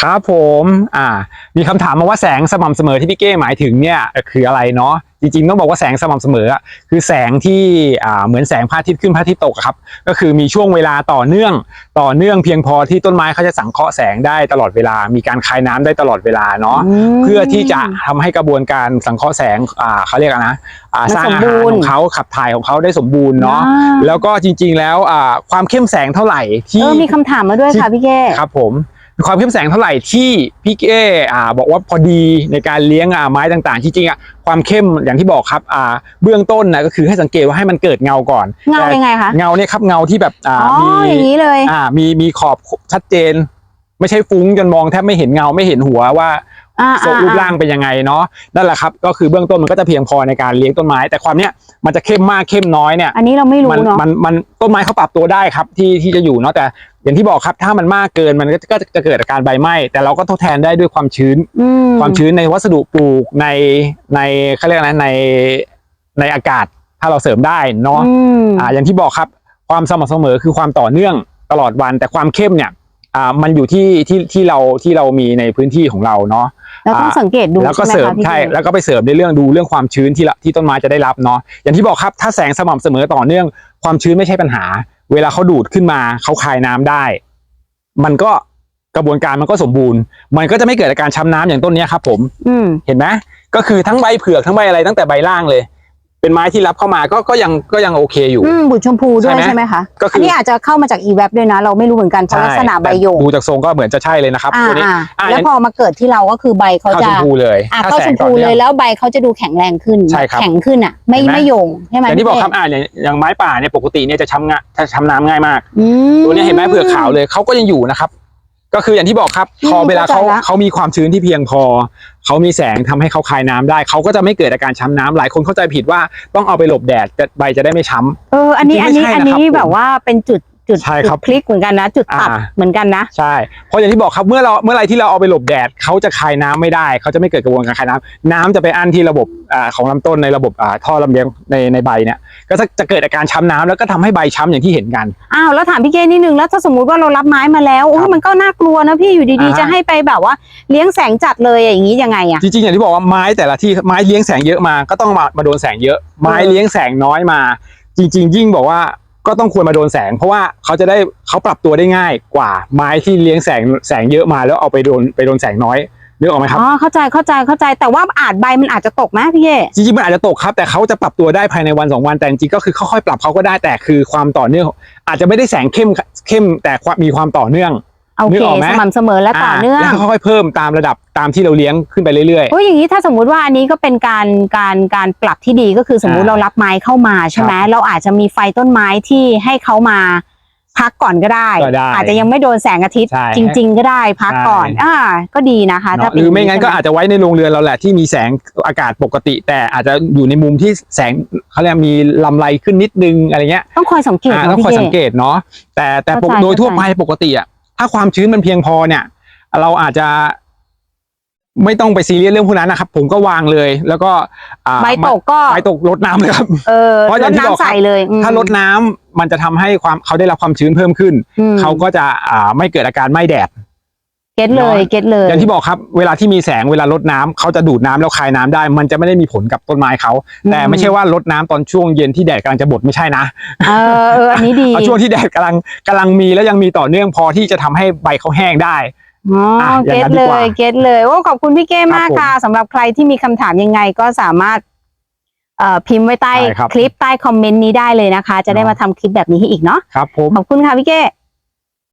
ครับผมอ่ามีคำถามมาว่าแสงสม่ำเสมอที่พี่เก้หมายถึงเนี่ยคืออะไรเนาะจริงๆต้องบอกว่าแสงสม่ำเสมออะคือแสงที่อ่าเหมือนแสงพระอาทิตย์ขึ้นพระอาทิตย์ตกอะครับ ก็คือมีช่วงเวลาต่อเนื่องต่อเนื่องเพียงพอที่ต้นไม้เขาจะสังเคราะห์แสงได้ตลอดเวลา มีการคายน้ำได้ตลอดเวลาเนาะมเพื่อที่จะทำให้กระบวนการสังเคราะห์แสงอ่าเขาเรียกอะไรนะอ่ามันสร้างอาสมบูหารรณ์ของเขาขับถ่ายของเขาได้สมบูรณ์เนาะอ่าแล้วก็จริง ๆ แล้วอ่าความเข้มแสงเท่าไหร่ที่เออมีคำถามมาด้วยค่ะพี่เก้ครับผม ความเข้มแสงเท่าไหร่ที่พี่เก้อ่าบอกว่าพอดีในการเลี้ยงอ่าไม้ต่างๆที่จริงอะความเข้มอย่างที่บอกครับอ่าเบื้องต้นนะก็คือให้สังเกตว่าให้มันเกิดเงาก่อนเงาแต่ยังไงคะเงาเนี่ยครับเงาที่แบบอ่าอ๋อมีอย่างนี้เลยอ่ามีมีขอบชัดเจน ไม่ใช่ฟุ้งจนมองแทบไม่เห็นเงาไม่เห็นหัวว่า อ่าทรงรูปร่างเป็นยังไงเนาะนั่นแหละครับก็คือเบื้องต้นมันก็จะเพียงพอในการเลี้ยงต้นไม้ แต่ความเนี้ยมันจะเข้มมากเข้มน้อยเนี่ยอันนี้เราไม่รู้มันเนาะมันมันต้นไม้เขาปรับตัวได้ครับที่ที่จะอยู่เนาะแต่อย่างที่บอกครับถ้ามันมากเกินมันก็ก็จะเกิดอาการใบไหม้แต่เราก็ทดแทนได้ด้วยความชื้นอืมความชื้นในวัสดุปลูกในในเขาเรียกอะไรในในอากาศถ้าเราเสริมได้เนาะอืมอ่าอย่างที่บอกครับความสม่ำเสมอคือความต่อเนื่องตลอดวัน แต่ความเข้มเนี่ยอ่ามันอยู่ที่ที่ที่เราที่เรามีในพื้นที่ของเราเนาะ เราต้องสังเกตดูแล้วก็ใช่ไหมเสริมคะพี่ใช่เก้แล้วก็ไปเสริมในเรื่องดูเรื่องความชื้นที่ละที่ต้นไม้จะได้รับเนาะอย่างที่บอกครับถ้าแสงสม่ำเสมอต่อเนื่อง ความชื้นไม่ใช่ปัญหา เวลาเขาดูดขึ้นมาเขาคายน้ำได้ มันก็กระบวนการมันก็สมบูรณ์ มันก็จะไม่เกิดอาการช้ำน้ำอย่างต้นเนี้ยครับ ผม อืมเห็นไหมก็คือทั้งใบเผือกทั้งใบอะไรตั้งแต่ใบล่างเลย เป็นไม้ที่รับเข้ามาก็ก็ยังก็ยังโอเคอยู่ อืมบุตรชมพูด้วยใช่ไหมใช่ไหมคะก็คืออัอันนี้อาจจะเข้ามาจากอีเว็บด้วยนะ เราไม่รู้เหมือนกันเพราะลักษณะใบโยงดูจากทรงก็เหมือนจะใช่เลยนะครับอ่าตัวนี้อ่าอ่าแล้วพอมาเกิดที่เราก็คือใบเขาเข้าจะชมพูเลยอะถ้เข้าแสชงมต่อพูนื่เลองยแล้วใบเขาจะดูแข็งแรงขึ้น ใช่ครับแข็งขึ้นอะ ไม่เห็นไหม ไม่โยงใช่ไหมอย่างที่บอกพี่ครับอ่าอย่างอย่างไม้ป่าเนี่ยปกติเนี่ยจะช้ำงะจะช้ำน้ำง่ายมาก อืมตัวเนี้ยเห็นไหมเผือกขาวเลยเขาก็ยังอยู่นะครับ ก็คืออย่างที่บอกครับอืมพอเวลาเขาเข้าใจละเขามีความชื้นที่เพียงพอ เขามีแสงทำให้เขาคายน้ำได้ เขาก็จะไม่เกิดอาการช้ำน้ำหลายคนเข้าใจผิดว่าต้องเอาไปหลบแดดจะใบจะได้ไม่ช้ำเอออันนี้จริอังนๆนี้ไม่ใช่อันนะครับนี้ผมแบบว่าเป็นจุด จุดใช่ครับจุดพลิกเหมือนกันนะ จุดตัดอ่า เหมือนกันนะใช่ เพราะอย่างที่บอกครับเมื่อเราเมื่อไรที่เราเอาไปหลบแดดเขาจะคายน้ำไม่ได้ เขาจะไม่เกิดกระบวนการคายน้ำน้ำจะไปอั้นที่ระบบอ่าของลำต้นในระบบอ่าท่อลำเลียงในในใบเนี่ยก็จะจะเกิดอาการช้ำน้ำแล้วก็ทำให้ใบช้ำอย่างที่เห็นกัน อ้าวแล้วถามพี่เก้นิดนึงแล้วถ้าสมมุติว่าเรารับไม้มาแล้วโอ้ครับมันก็น่ากลัวนะพี่อยู่ดีอ่าๆฮะ จะให้ไปแบบว่าเลี้ยงแสงจัดเลยอย่างนี้ยังไงอะจริงๆอย่างที่บอกว่าไม้แต่ละที่ไม้เลี้ยงแสงเยอะมาก็ต้องมามาโดนแสงเยอะ ไม้เลี้ยงแสงน้อยมา จริง ๆ ยิ่งบอกว่า ก็ต้องควรมาโดนแสง เพราะว่าเขาจะได้เขาปรับตัวได้ง่ายกว่าไม้ที่เลี้ยงแสงแสงเยอะมาแล้วเอาไปโดนไปโดนแสงน้อยนึกออกไหมครับอ๋อเข้าใจเข้าใจเข้าใจแต่ว่าอาจใบมันอาจจะตกไหมพี่เก้จริงๆมันอาจจะตกครับ แต่เขาจะปรับตัวได้ภายในวันสองวันแต่จริงๆก็คือค่อยๆปรับเขาก็ได้แต่คือความต่อเนื่อง อาจจะไม่ได้แสงเข้มเข้มแต่ความมีความต่อเนื่อง โอนึเคกออกไหม สม่ำเสมอและต่อเนื่อง แล้วค่อยๆเพิ่มตามระดับตามที่เราเลี้ยงขึ้นไปเรื่อย โอ้ยอย่างนี้ถ้าสมมุติว่าอันนี้ก็เป็นการการการปรับที่ดีก็คือสมมุติอ่าเรารับไม้เข้ามาใช่ไหมเราอาจจะมีไฟต้นไม้ที่ให้เขามาพักก่อนก็ได้ ก็ได้อาจจะยังไม่โดนแสงอาทิตย์ ใช่จริง ๆ ก็ได้พักก่อนใช่ อ่าก็ดีนะคะ ๆถ้าเนาะเป็หนรือไม่งั้นก็ย่อาจจะไว้ในโรงเรือนเราแหละที่มีแสงอากาศปกติ แต่อาจจะอยู่ในมุมที่แสงเขาเรียกมีลำไรขึ้นนิดนึงอะไรเงี้ยต้องคอยสังเกตอ่าเนอะต้องคอยพี่สังเกตเนาะแต่แต่ปกเข้าใจโดยทั่วเข้าใจไปปกติอะ ถ้าความชื้นมันเพียงพอเนี่ย เราอาจจะไม่ต้องไปซีเรียสเรื่องพวกนั้นนะครับ ผมก็วางเลย แล้วก็อ่าใบตกก็ใบตกลดน้ำเลยครับเออเพราะอรย่าดงที่บอกน้ำใส่เลยอืม ถ้าลดน้ำมันจะทำให้ความเขาได้รับความชื้นเพิ่มขึ้น อืม เขาก็จะอ่าไม่เกิดอาการไหม้แดดเก็ตเลยเก็ตเลย อย่างที่บอกครับเวลาที่มีแสงเวลาลดน้ำเขาจะดูดน้ำแล้วคายน้ำได้ มันจะไม่ได้มีผลกับต้นไม้เขาแต่ไม่ใช่ว่าลดน้ำตอนช่วงเย็นที่แดดกำลังจะบดไม่ใช่นะเออเอออันนี้ดีเอาช่วงที่แดดกำลังกำลังมีแล้วยังมีต่อเนื่องพอที่จะทำให้ใบเขาแห้งได้อ๋ออะอย่างเก็นั้ตนดีเลกว่ายเก็ตเลยโอ้ขอบคุณพี่เก้มากครับผมค่ะสำหรับใครที่มีคำถามยังไงก็สามารถเอ่อพิมพ์ไว้ใต้ใช่ครับคลิปใต้คอมเมนต์นี้ได้เลยนะคะ จะได้เนาะมาทำคลิปแบบนี้ให้อีกเนาะครับผมขอบคุณค่ะพี่เก้